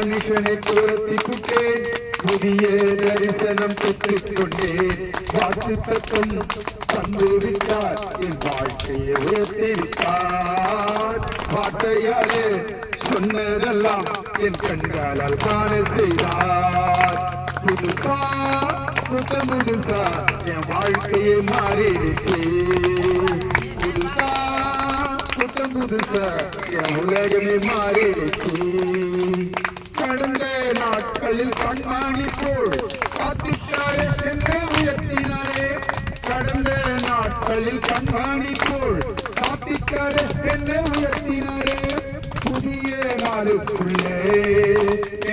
மனுஷனை துரத்தி புட்டேன் புதிய தரிசனம் பெற்றுக் கொண்டேன் வாக்கு தத்துவம் தந்து விட்டார். என் வாழ்க்கையை உயர்த்தி விட்டார். வார்த்தையாலே சொன்னதெல்லாம் என் கண்களால் காண செய்தார். புதுசா புத்த முழுசா என் வாழ்க்கையை மாறிடுச்சு. புதுசா புத்த புதுசா என் உலகமே மாறிடுச்சு. நாட்களில் கண்மாணி போல் காத்திட்டாரே என்னை உயர்த்தினாரே. கடந்த நாட்களில் கண்மாணி போல் காத்திட்டாரே என்னை உயர்த்தினாரே. புதிய நாளுக்குள்ளே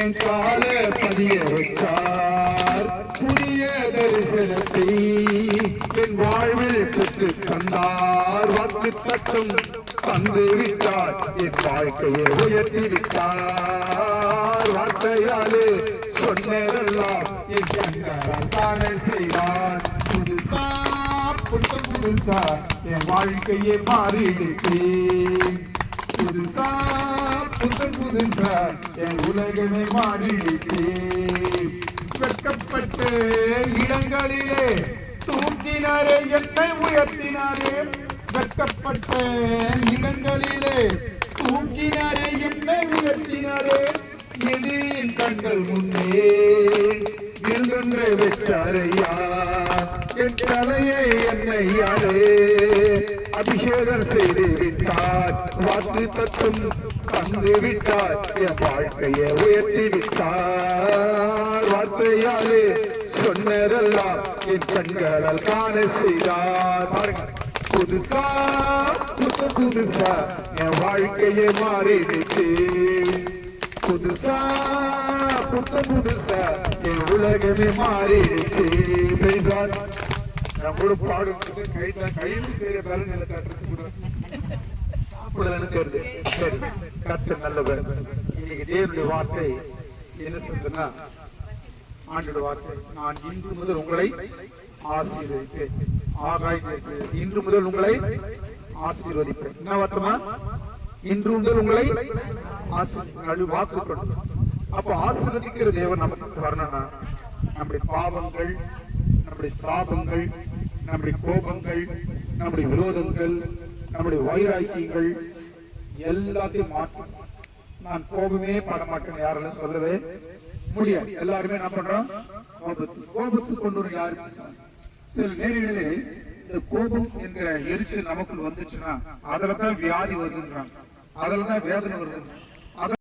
என் கால பதிய வச்சார் புதிய தரிசனத்தை என் வாழ்வில் பெற்று தந்தார். வாக்கு தட்டும் தந்து விட்டார். என் வாழ்க்கையை உயர்த்தி விட்டார். வார்த்தையாலே சொன்னதெல்லாம் தானே செய்வார்? புதுசா புதுசு புதுசா என் வாழ்க்கையை மாறிடுச்சு புதுசா புத்தம் புதுசா என் உலகமே மாறிடுச்சு வெட்கப்பட்டு இடங்களிலே தூக்கினாரே என்னை உயர்த்தினாரே. வெட்கப்பட்ட இடங்களிலே தூக்கினாரே என்னை உயர்த்தினாரே. எதிரி கண்கள் முன்னே விருந்தொன்றை வச்சாரையா என் தலையை என்னையாரே அபிஷேகம் செய்து விட்டார் வாக்கு தத்துவம் தந்து விட்டார் என் வாழ்க்கையை உயர்த்தி விட்டார். வார்த்தையாலே சொன்னதெல்லாம் என் கண்களால் காண செய்தார். பாருங்க புதுசா புது புதுசா என் வாழ்க்கையை மாறிடுச்சு. புதுசா புத்த புதுசா. என் உலகமே மாறிடுச்சு பெய்தான் நம்மளோட பாடுறது கையில கையில் செய்யற பலன் இல்லை கட்டுறது சாப்பிடலன்னு சரி கட்டு நல்லவர். இன்னைக்கு தேவனுடைய வார்த்தை என்ன சொல்றதுன்னா ஆண்டோட வார்த்தை நான் இன்று முதல் உங்களை ஆசீர்வதிப்பேன். ஆகாயத்திற்கு இன்று முதல் உங்களை ஆசீர்வதிப்பேன். என்ன வார்த்தமா இன்று முதல் உங்களை ஆசீர்வதி வாக்கு அப்ப ஆசீர்வதிக்கிற தேவன் நமக்கு வரணும்னா நம்முடைய பாவங்கள் நம்முடைய சாபங்கள் நம்முடைய கோபங்கள் நம்முடைய விரோதங்கள் நம்முடைய வைராக்கியங்கள் எல்லாத்தையும் மாற்றும் நான் கோபமே பட மாட்டேன் யாரெல்லாம் சொல்லவே முடியாது. எல்லாருமே என்ன பண்றோம்? கோபத்து கோபத்து கொண்டு வரும் யாரு சில நேரங்களிலே இந்த கோபம் என்ற எரிச்சல் நமக்குள் வந்துச்சுன்னா அதுல தான் வியாதி வருதுன்றாங்க. அதெல்லாம் தான் வேதனை வருது.